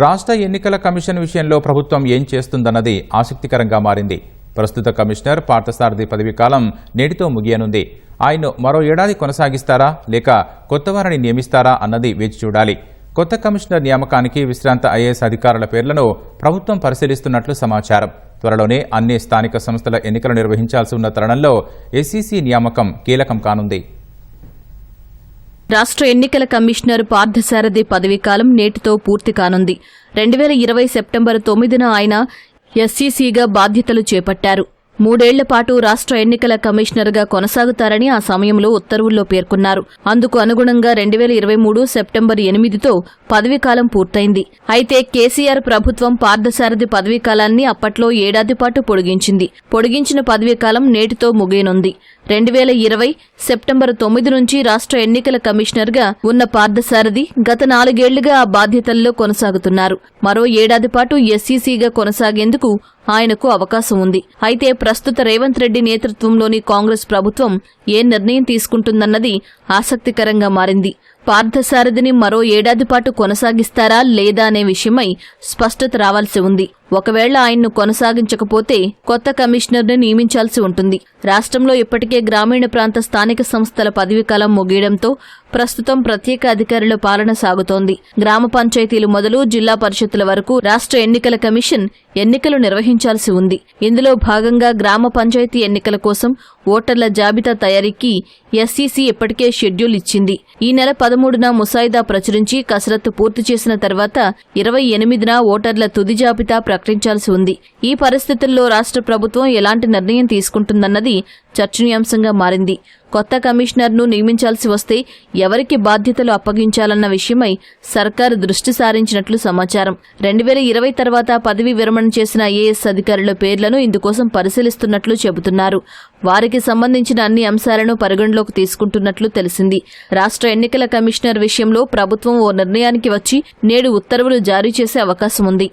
రాష్ట్ర ఎన్నికల కమిషన్ విషయంలో ప్రభుత్వం ఏం చేస్తుందన్నది ఆసక్తికరంగా మారింది. ప్రస్తుత కమిషనర్ పార్థసారథి పదవీ కాలం నేటితో ముగియనుంది. ఆయన్ను మరో ఏడాది కొనసాగిస్తారా లేక కొత్త వారిని నియమిస్తారా అన్నది వేచి చూడాలి. కొత్త కమిషనర్ నియామకానికి విశ్రాంత ఐఏఎస్ అధికారుల పేర్లను ప్రభుత్వం పరిశీలిస్తున్నట్లు సమాచారం. త్వరలోనే అన్ని స్థానిక సంస్థల ఎన్నికలు నిర్వహించాల్సి ఉన్న తరుణంలో ఎస్సీసీ నియామకం కీలకం కానుంది. రాష్ట్ర ఎన్నికల కమిషనర్ పార్థసారథి పదవీకాలం నేటితో పూర్తి కానుంది. రెండు వేల ఇరవై సెప్టెంబర్ తొమ్మిదిన ఆయన ఎస్సీసీగా బాధ్యతలు చేపట్టారు. మూడేళ్ళ పాటు రాష్ట్ర ఎన్నికల కమిషనర్గా కొనసాగుతారని ఆ సమయంలో ఉత్తర్వుల్లో పేర్కొన్నారు. అందుకు అనుగుణంగా రెండు వేల ఇరవై మూడు సెప్టెంబర్ ఎనిమిదితో పదవీకాలం పూర్తయింది. అయితే కేసీఆర్ ప్రభుత్వం పార్థసారథి పదవీకాలాన్ని అప్పట్లో ఏడాది పాటు పొడిగించింది. పొడిగించిన పదవీకాలం నేటితో ముగియనుంది. రెండు వేల ఇరవై సెప్టెంబర్ తొమ్మిది నుంచి రాష్ట్ర ఎన్నికల కమిషనర్గా ఉన్న పార్థసారథి గత నాలుగేళ్ళుగా ఆ బాధ్యతల్లో కొనసాగుతున్నారు. మరో ఏడాది పాటు ఎస్సీసీగా కొనసాగేందుకు ఆయనకు అవకాశం ఉంది. అయితే ప్రస్తుత రేవంత్ రెడ్డి నేతృత్వంలోని కాంగ్రెస్ ప్రభుత్వం ఏ నిర్ణయం తీసుకుంటుందన్నది ఆసక్తికరంగా మారింది. పార్థసారథిని మరో ఏడాది పాటు కొనసాగిస్తారా లేదా అనే విషయమై స్పష్టత రావాల్సి ఉంది. ఒకవేళ ఆయన్ను కొనసాగించకపోతే కొత్త కమిషనర్ను నియమించాల్సి ఉంటుంది. రాష్ట్రంలో ఇప్పటికే గ్రామీణ ప్రాంత స్థానిక సంస్థల పదవీకాలం ముగియడంతో ప్రస్తుతం ప్రత్యేక అధికారుల పాలన సాగుతోంది. గ్రామ పంచాయతీలు మొదలు జిల్లా పరిషత్తుల వరకు రాష్ట్ర ఎన్నికల కమిషన్ ఎన్నికలు నిర్వహించాల్సి ఉంది. ఇందులో భాగంగా గ్రామ పంచాయతీ ఎన్నికల కోసం ఓటర్ల జాబితా తయారీకి ఎస్సీసీ ఇప్పటికే షెడ్యూల్ ఇచ్చింది. ఈ నెల పదమూడున ముసాయిదా ప్రచురించి కసరత్తు పూర్తి చేసిన తర్వాత ఇరవై ఎనిమిదిన ఓటర్ల తుది జాబితా ప్రకటించాల్సి ఉంది. ఈ పరిస్థితుల్లో రాష్ట్ర ప్రభుత్వం ఎలాంటి నిర్ణయం తీసుకుంటుందన్నది చర్చనీయాంశంగా మారింది. కొత్త కమిషనర్ను నియమించాల్సి వస్తే ఎవరికి బాధ్యతలు అప్పగించాలన్న విషయమై సర్కారు దృష్టి సారించినట్లు సమాచారం. రెండు వేల ఇరవై తర్వాత పదవీ విరమణ చేసిన ఐఏఎస్ అధికారుల పేర్లను ఇందుకోసం పరిశీలిస్తున్నట్లు చెబుతున్నారు. వారికి సంబంధించిన అన్ని అంశాలను పరిగణలోకి తీసుకుంటున్నట్లు తెలిసింది. రాష్ట్ర ఎన్నికల కమిషనర్ విషయంలో ప్రభుత్వం ఓ నిర్ణయానికి వచ్చి నేడు ఉత్తర్వులు జారీ చేసే అవకాశం ఉంది.